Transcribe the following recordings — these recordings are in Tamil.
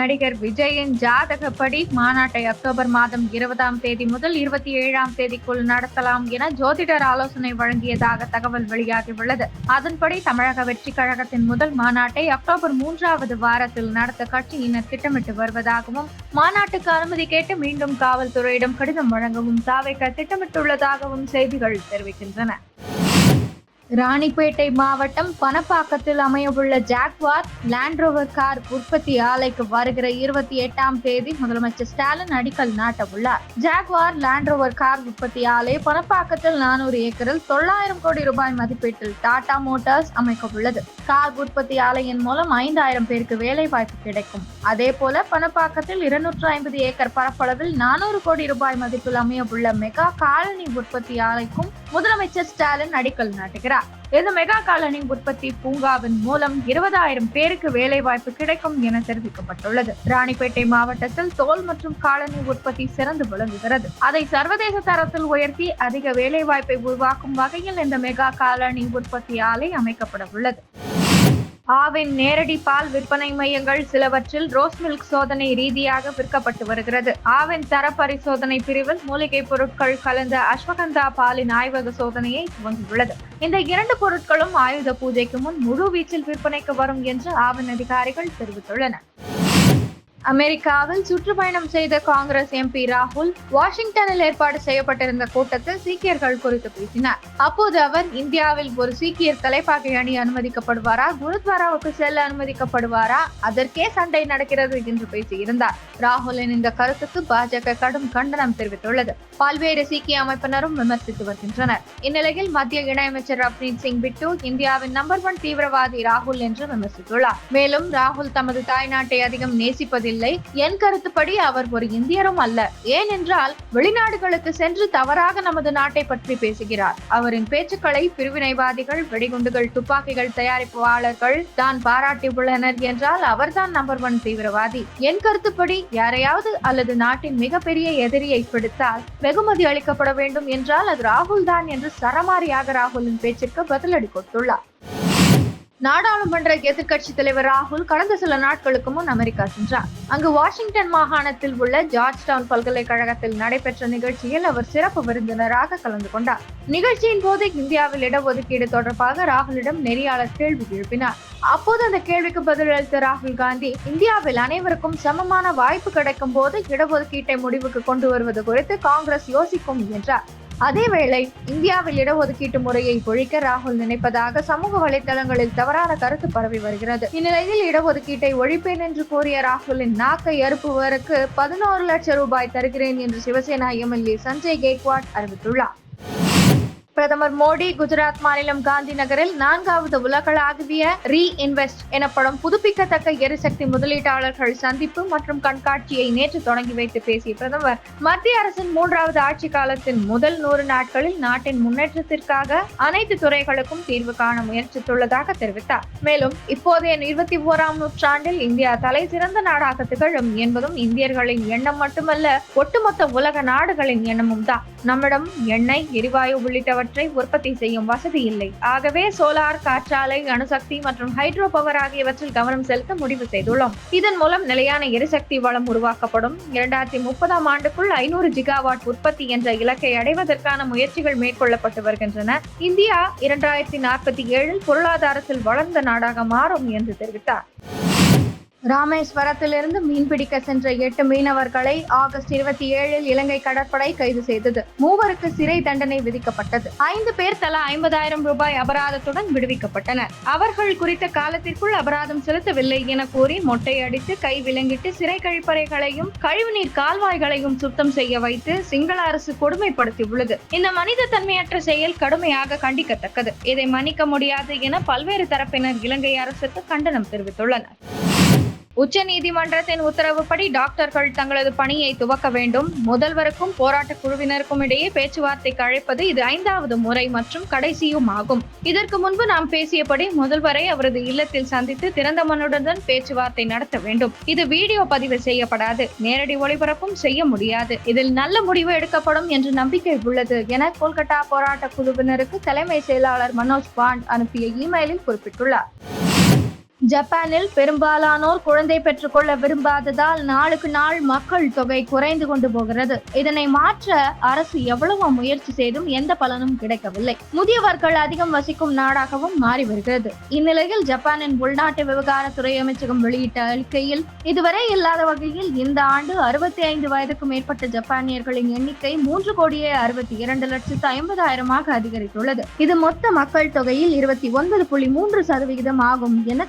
நடிகர் விஜயின் ஜாதகப்படி மாநாட்டை அக்டோபர் மாதம் இருபதாம் தேதி முதல் இருபத்தி ஏழாம் தேதிக்குள் நடத்தலாம் என ஜோதிடர் ஆலோசனை வழங்கியதாக தகவல் வெளியாகியுள்ளது. அதன்படி தமிழக வெற்றி கழகத்தின் முதல் மாநாட்டை அக்டோபர் மூன்றாவது வாரத்தில் நடத்த கட்சியினர் திட்டமிட்டு வருவதாகவும் மாநாட்டுக்கு அனுமதி கேட்டு மீண்டும் காவல்துறையிடம் கடிதம் வழங்கவும் தாவைக்க திட்டமிட்டுள்ளதாகவும் செய்திகள் தெரிவிக்கின்றன. ராணிப்பேட்டை மாவட்டம் பணப்பாக்கத்தில் அமையவுள்ள ஜாக்வார் லேண்ட்ரோவர் கார் உற்பத்தி ஆலைக்கு வருகிற இருபத்தி எட்டாம் தேதி முதலமைச்சர் ஸ்டாலின் அடிக்கல் நாட்ட உள்ளார் ஜாக்வார் லேண்ட்ரோவர் கார் உற்பத்தி ஆலை பணப்பாக்கத்தில் நானூறு ஏக்கரில் தொள்ளாயிரம் கோடி ரூபாய் மதிப்பீட்டில் டாடா மோட்டார்ஸ் அமைக்க உள்ளது கார் உற்பத்தி ஆலையின் மூலம் ஐந்தாயிரம் பேருக்கு வேலை வாய்ப்பு கிடைக்கும். அதே போல பணப்பாக்கத்தில் இருநூற்று ஐம்பது ஏக்கர் பரப்பளவில் நானூறு கோடி ரூபாய் மதிப்பில் அமையவுள்ள மெகா காலனி உற்பத்தி ஆலைக்கும் முதலமைச்சர் ஸ்டாலின் அடிக்கல் நாட்டுகிறார். இந்த மெகா காலனி உற்பத்தி பூங்காவின் மூலம் இருபதாயிரம் பேருக்கு வேலை வாய்ப்பு கிடைக்கும் என தெரிவிக்கப்பட்டுள்ளது. ராணிப்பேட்டை மாவட்டத்தில் தோல் மற்றும் காலனி உற்பத்தி சிறந்து விளங்குகிறது. அதை சர்வதேச தரத்தில் உயர்த்தி அதிக வேலை வாய்ப்பை உருவாக்கும் வகையில் இந்த மெகா காலனி உற்பத்தி ஆலை அமைக்கப்பட உள்ளது ஆவின் நேரடி பால் விற்பனை மையங்கள் சிலவற்றில் ரோஸ் மில்க் சோதனை ரீதியாக விற்கப்பட்டு வருகிறது. ஆவின் தர பரிசோதனை பிரிவில் மூலிகை பொருட்கள் கலந்த அஸ்வகந்தா பாலின் ஆய்வக சோதனையை துவங்கியுள்ளது. இந்த இரண்டு பொருட்களும் ஆயுத பூஜைக்கு முன் முழு வீச்சில் விற்பனைக்கு வரும் என்று ஆவின் அதிகாரிகள் தெரிவித்துள்ளனர். அமெரிக்காவில் சுற்றுப்பயணம் செய்த காங்கிரஸ் எம்பி ராகுல் வாஷிங்டனில் ஏற்பாடு செய்யப்பட்டிருந்த கூட்டத்தில் சீக்கியர்கள் குறித்து பேசினார். அப்போது அவர் இந்தியாவில் ஒரு சீக்கியர் தலைப்பாகை அணி அனுமதிக்கப்படுவாரா? குருத்வாராவுக்கு செல்ல அனுமதிக்கப்படுவாரா? அதற்கே சண்டை நடக்கிறது என்று பேசியிருந்தார். ராகுலின் இந்த கருத்துக்கு பாஜக கடும் கண்டனம் தெரிவித்துள்ளது. பல்வேறு சீக்கிய அமைப்பினரும் விமர்சித்து வருகின்றனர். இந்நிலையில் மத்திய இணையமைச்சர் ரவ்னீத் சிங் பிட்டு இந்தியாவின் நம்பர் ஒன் தீவிரவாதி ராகுல் என்று விமர்சித்துள்ளார். மேலும் ராகுல் தமது தாய்நாட்டை அதிகம் நேசிப்பது நேசிப்பதில்லை என் கருத்துப்படி அவர் ஒரு இந்தியரும் அல்ல. ஏனென்றால் வெளிநாடுகளுக்கு சென்று தவறாக நமது நாட்டை பற்றி பேசுகிறார். அவரின் பேச்சுக்களை பிரிவினைவாதிகள் வெடிகுண்டுகள் துப்பாக்கிகள் தயாரிப்பாளர்கள் தான் பாராட்டியுள்ளனர் என்றால் அவர்தான் நம்பர் ஒன் தீவிரவாதி. என் கருத்துப்படி யாரையாவது அல்லது நாட்டின் மிகப்பெரிய எதிரியை பிடித்தால் வெகுமதி அளிக்கப்பட வேண்டும் என்றால் அது ராகுல் தான் என்று சரமாரியாக ராகுலின் பேச்சிற்கு பதிலடி கொடுத்துள்ளார். நாடாளுமன்ற எதிர்க்கட்சி தலைவர் ராகுல் கடந்த சில நாட்களுக்கு முன் அமெரிக்கா சென்றார். அங்கு வாஷிங்டன் மாகாணத்தில் உள்ள ஜார்ஜ் டவுன் பல்கலைக்கழகத்தில் நடைபெற்ற நிகழ்ச்சியில் அவர் சிறப்பு விருந்தினராக கலந்து கொண்டார். நிகழ்ச்சியின் போது இந்தியாவில் இடஒதுக்கீடு தொடர்பாக ராகுலிடம் நெறியாளர் கேள்வி எழுப்பினார். அப்போது அந்த கேள்விக்கு பதிலளித்த ராகுல் காந்தி இந்தியாவில் அனைவருக்கும் சமமான வாய்ப்பு கிடைக்கும் போது இடஒதுக்கீட்டை முடிவுக்கு கொண்டு வருவது குறித்து காங்கிரஸ் யோசிக்கும் என்றார். அதேவேளை இந்தியாவில் இடஒதுக்கீட்டு முறையை ஒழிக்க ராகுல் நினைப்பதாக சமூக வலைதளங்களில் தவறான கருத்து பரவி வருகிறது. இந்நிலையில் இடஒதுக்கீட்டை ஒழிப்பேன் என்று கூறிய ராகுலின் நாக்கை அறுப்புவருக்கு பதினோரு லட்சம் ரூபாய் தருகிறேன் என்று சிவசேனா எம்எல்ஏ சஞ்சய் கேக்வாட் அறிவித்துள்ளார். பிரதமர் மோடி குஜராத் மாநிலம் காந்தி நகரில் நான்காவது உலகளாவிய ரீ இன்வெஸ்ட் எனப்படும் புதுப்பிக்கத்தக்க எரிசக்தி முதலீட்டாளர்கள் சந்திப்பு மற்றும் கண்காட்சியை நேற்று தொடங்கி வைத்து பேசிய பிரதமர் மத்திய அரசின் மூன்றாவது ஆட்சி காலத்தின் முதல் நூறு நாட்களில் நாட்டின் முன்னேற்றத்திற்காக அனைத்து துறைகளுக்கும் தீர்வு காண முயற்சித்துள்ளதாக தெரிவித்தார். மேலும் இப்போதைய இருபத்தி ஓராம் நூற்றாண்டில் இந்தியா தலை சிறந்த நாடாக திகழும் என்பதும் இந்தியர்களின் எண்ணம் மட்டுமல்ல ஒட்டுமொத்த உலக நாடுகளின் எண்ணமும் தான் நம்மிடம் எண்ணெய் எரிவாயு உள்ளிட்டவற்றை உற்பத்தி செய்யும் வசதி இல்லை. ஆகவே சோலார் காற்றாலை அணுசக்தி மற்றும் ஹைட்ரோ பவர் ஆகியவற்றில் கவனம் செலுத்த முடிவு செய்துள்ளோம். இதன் மூலம் நிலையான எரிசக்தி வளம் உருவாக்கப்படும். இரண்டாயிரத்தி முப்பதாம் ஆண்டுக்குள் ஐநூறு ஜிகாவாட் உற்பத்தி என்ற இலக்கை அடைவதற்கான முயற்சிகள் மேற்கொள்ளப்பட்டு வருகின்றன. இந்தியா இரண்டாயிரத்தி நாற்பத்தி ஏழில் பொருளாதாரத்தில் வளர்ந்த நாடாக மாறும் என்று தெரிவித்தார். ராமேஸ்வரத்திலிருந்து மீன்பிடிக்க சென்ற எட்டு மீனவர்களை ஆகஸ்ட் இருபத்தி ஏழில் இலங்கை கடற்படை கைது செய்தது. மூவருக்கு சிறை தண்டனை விதிக்கப்பட்டது. ஐந்து பேர் தலா ஐம்பதாயிரம் ரூபாய் அபராதத்துடன் விடுவிக்கப்பட்டனர். அவர்கள் குறித்த காலத்திற்குள் அபராதம் செலுத்தவில்லை என கூறி மொட்டை அடித்து கை விலங்கிட்டு சிறை கழிப்பறைகளையும் கழிவுநீர் கால்வாய்களையும் சுத்தம் செய்ய வைத்து சிங்கள அரசு கொடுமைப்படுத்தியுள்ளது. இந்த மனித தன்மையற்ற செயல் கடுமையாக கண்டிக்கத்தக்கது. இதை மன்னிக்க முடியாது என பல்வேறு தரப்பினர் இலங்கை அரசுக்கு கண்டனம் தெரிவித்துள்ளனர். உச்சநீதிமன்றத்தின் உத்தரவுப்படி டாக்டர்கள் தங்களது பணியை துவக்க வேண்டும். முதல்வருக்கும் போராட்ட குழுவினருக்கும் இடையே பேச்சுவார்த்தைக்கு அழைப்பது இது ஐந்தாவது முறை மற்றும் கடைசியும் ஆகும். இதற்கு முன்பு நாம் பேசியபடி முதல்வரை அவரது இல்லத்தில் சந்தித்து திறந்த மனுடன் பேச்சுவார்த்தை நடத்த வேண்டும். இது வீடியோ பதிவு செய்யப்படாது. நேரடி ஒளிபரப்பும் செய்ய முடியாது. இதில் நல்ல முடிவு எடுக்கப்படும் என்று நம்பிக்கை உள்ளது என கொல்கத்தா போராட்ட குழுவினருக்கு தலைமை செயலாளர் மனோஜ் பாண்ட் அனுப்பிய இமெயிலில் குறிப்பிட்டுள்ளார். ஜப்பானில் பெரும்பாலானோர் குழந்தை பெற்றுக்கொள்ள விரும்பாததால் நாளுக்கு நாள் மக்கள் தொகை குறைந்து கொண்டு போகிறது. இதனை மாற்ற அரசு எவ்வளவு முயற்சி செய்தும் எந்த பலனும் கிடைக்கவில்லை. முதியவர்கள் அதிகம் வசிக்கும் நாடாகவும் மாறி வருகிறது. இந்நிலையில் ஜப்பானின் உள்நாட்டு விவகாரத்துறை அமைச்சகம் வெளியிட்ட அறிக்கையில் இதுவரை இல்லாத வகையில் இந்த ஆண்டு அறுபத்தி ஐந்து வயதுக்கு மேற்பட்ட ஜப்பானியர்களின் எண்ணிக்கை மூன்று கோடியே அறுபத்தி இரண்டு லட்சத்து ஐம்பதாயிரமாக அதிகரித்துள்ளது. இது மொத்த மக்கள் தொகையில் இருபத்தி ஒன்பது புள்ளி மூன்று சதவிகிதம் ஆகும் என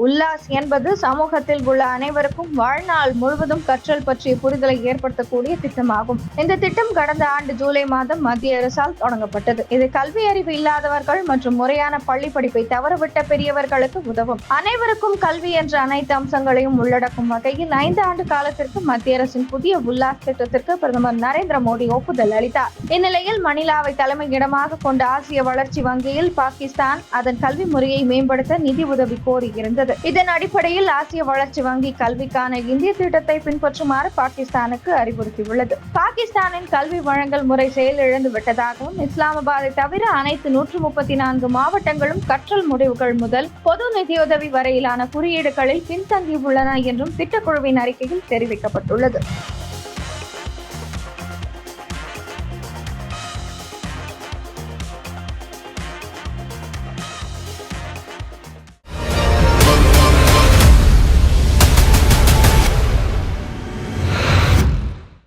உல்லாஸ் என்பது சமூகத்தில் உள்ள அனைவருக்கும் வாழ்நாள் முழுவதும் கற்றல் பற்றிய புரிதலை ஏற்படுத்தக்கூடிய திட்டமாகும். இந்த திட்டம் கடந்த ஆண்டு ஜூலை மாதம் மத்திய அரசால் தொடங்கப்பட்டது. இது கல்வி அறிவு இல்லாதவர்கள் மற்றும் முறையான பள்ளி படிப்பை தவறவிட்ட பெரியவர்களுக்கு உதவும். அனைவருக்கும் கல்வி என்ற அனைத்து அம்சங்களையும் உள்ளடக்கும் வகையில் ஐந்து ஆண்டு காலத்திற்கு மத்திய அரசின் புதிய உல்லாஸ் திட்டத்திற்கு பிரதமர் நரேந்திர மோடி ஒப்புதல் அளித்தார். இந்நிலையில் மணிலாவை தலைமையிடமாக கொண்ட ஆசிய வளர்ச்சி வங்கியில் பாகிஸ்தான் அதன் கல்வி முறையை மேம்படுத்த நிதி உதவி கோரியிருந்தது. இதன் அடிப்படையில் ஆசிய வளர்ச்சி வங்கி கல்விக்கான இந்திய திட்டத்தை பின்பற்றுமாறு பாகிஸ்தானுக்கு அறிவுறுத்தியுள்ளது. பாகிஸ்தானின் கல்வி வழங்கல் முறை செயலிழந்து விட்டதாகவும் இஸ்லாமாபாத்தை தவிர அனைத்து நூற்று முப்பத்தி நான்கு மாவட்டங்களும் கற்றல் முடிவுகள் முதல் பொது நிதியுதவி வரையிலான குறியீடுகளில் பின்தங்கியுள்ளன என்றும் திட்டக்குழுவின் அறிக்கையில் தெரிவிக்கப்பட்டுள்ளது.